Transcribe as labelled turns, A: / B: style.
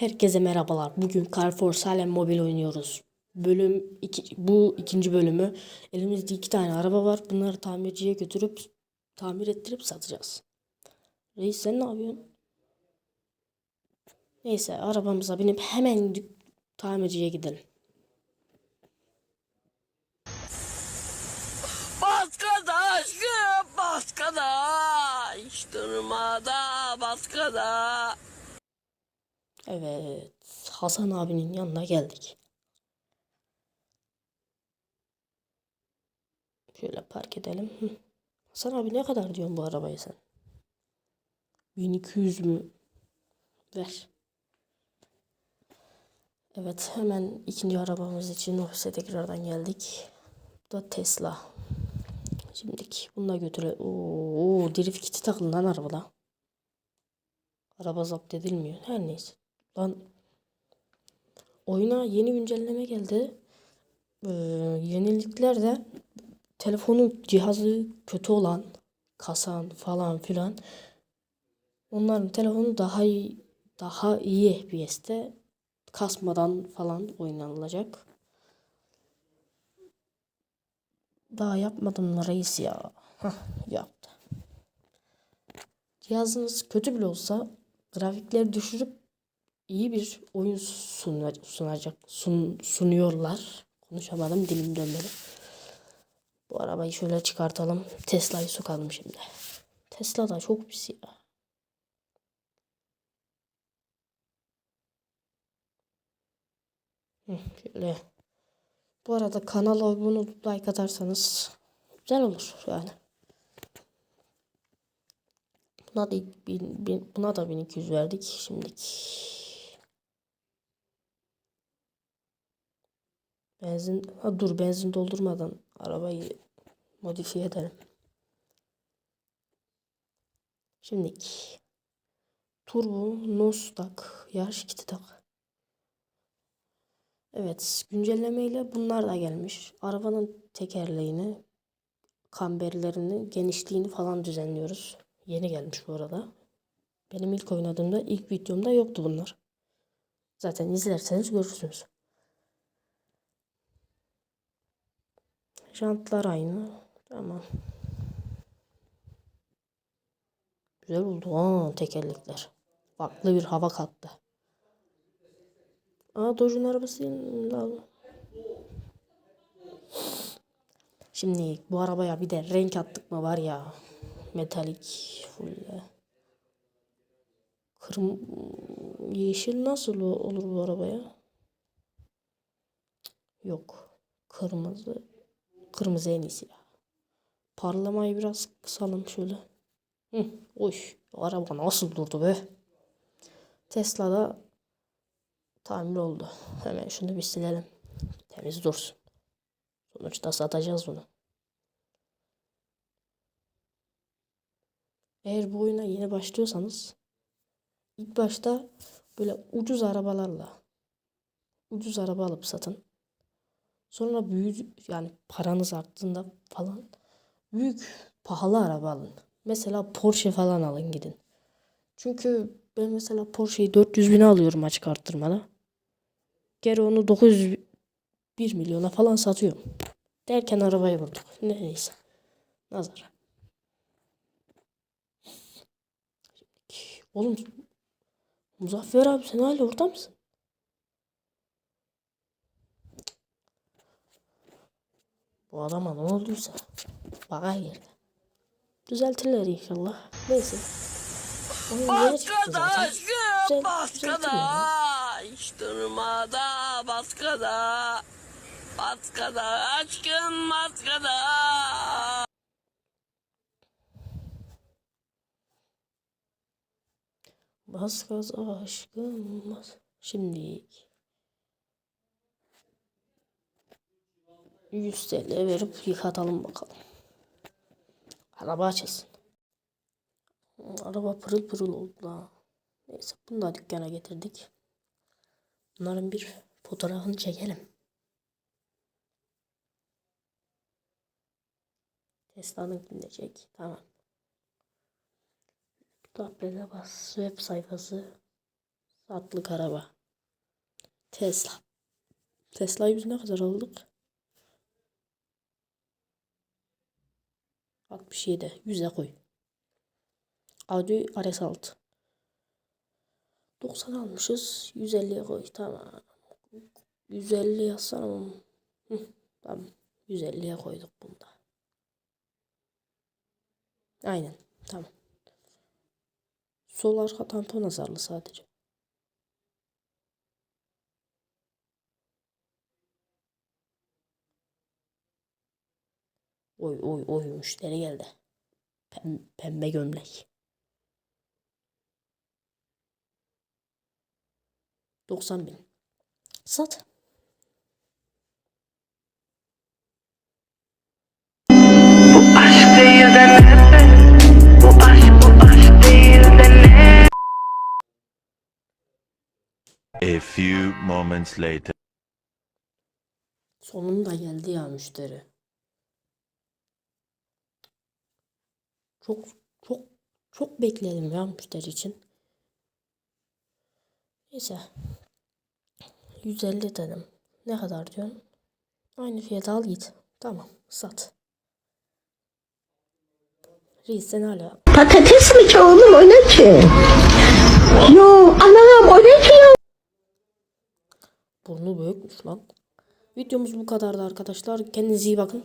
A: Herkese merhabalar. Bugün Carrefour Salem Mobil oynuyoruz. Bölüm iki, bu ikinci bölümü. Elimizde iki tane araba var. Bunları tamirciye götürüp tamir ettirip satacağız. Reis sen ne yapıyorsun? Neyse arabamıza binip hemen tamirciye gidelim.
B: Baskada aşkım baskada hiç durmada baskada
A: Evet Hasan abinin yanına geldik. Şöyle park edelim. Hasan abi ne kadar diyorsun bu arabaya sen? 1200 mü? Ver. Evet hemen ikinci arabamız için ofise tekrardan geldik. Bu da Tesla. Şimdilik bunu da götüre... Oo, drift kiti takılı lan arabada. Araba zapt edilmiyor. Her neyse. Lan oyuna yeni güncelleme geldi. Ee, yeniliklerde telefonun cihazı kötü olan kasan falan filan onların telefonu daha iyi daha iyi FPS'te kasmadan falan oynanılacak. Daha yapmadım reis ya? Hah, yaptı. Cihazınız kötü bile olsa grafikleri düşürüp iyi bir oyun sunacak sun, sunuyorlar. Konuşamadım dilim dönmedi. Bu arabayı şöyle çıkartalım. Tesla'yı sokalım şimdi. Tesla da çok pis ya. Şöyle. Bu arada kanala abone olup like atarsanız güzel olur yani. Buna da, bin, bin- buna da 1200 verdik. Şimdiki benzin ha dur benzin doldurmadan arabayı modifiye edelim. Şimdiki turbo nostak yarış kiti tak. Evet güncellemeyle bunlar da gelmiş. Arabanın tekerleğini, kamberlerini, genişliğini falan düzenliyoruz. Yeni gelmiş bu arada. Benim ilk oynadığımda ilk videomda yoktu bunlar. Zaten izlerseniz görürsünüz. Jantlar aynı. Tamam. Güzel oldu. Aa, tekerlekler. Farklı bir hava kattı. Aa Dodge'un arabası. Şimdi bu arabaya bir de renk attık mı var ya. Metalik full. Kırm yeşil nasıl olur bu arabaya? Yok. Kırmızı. Kırmızı en iyisi ya. Parlamayı biraz kısalım şöyle. Hı, oy. Araba nasıl durdu be? Tesla'da tamir oldu. Hemen şunu bir silelim. Temiz dursun. Sonuçta satacağız bunu. Eğer bu oyuna yeni başlıyorsanız ilk başta böyle ucuz arabalarla ucuz araba alıp satın. Sonra büyük yani paranız arttığında falan büyük pahalı araba alın. Mesela Porsche falan alın gidin. Çünkü ben mesela Porsche'yi 400 bine alıyorum açık arttırmada. Geri onu 901 milyona falan satıyorum. Derken arabayı vurduk. Neyse. Nazar. Oğlum Muzaffer abi sen hala orada mısın? Bu adama ne olduysa baka girdi. Düzeltirler inşallah. Neyse.
B: Baskada aşkım baskada hiç durmada baskada baskada aşkım baskada
A: Bas gaz aşkım bas. Şimdi 100 TL verip yıkatalım bakalım. Araba açılsın. Araba pırıl pırıl oldu la. Neyse bunu da dükkana getirdik. Bunların bir fotoğrafını çekelim. Tesla'nın çek. Tamam. Tablete bas. Web sayfası. Atlık araba. Tesla. Tesla'yı biz ne kadar aldık? 67. 100'e koy. Audi RS6. 90 almışız. 150'ye koy. Tamam. 150 yazsana. Hı, tamam. 150'ye koyduk bunda. Aynen. Tamam. Sol arka tampon hasarlı sadece. Oy oy oy müşteri geldi. Pem- pembe gömlek. 90 bin. Sat.
C: aşk değil de ne? Bu aşk bu aşk değil de ne?
D: A few moments later.
A: Sonunda geldi ya müşteri. Çok çok çok bekledim ya müşteri için. Neyse. 150 dedim. Ne kadar diyorsun? Aynı fiyata al git. Tamam sat. Reis sen hala
E: Patates mi ki oğlum o ne ki? Yo anam o ne ki ya?
A: burnu büyükmüş lan. Videomuz bu kadardı arkadaşlar. Kendinize iyi bakın.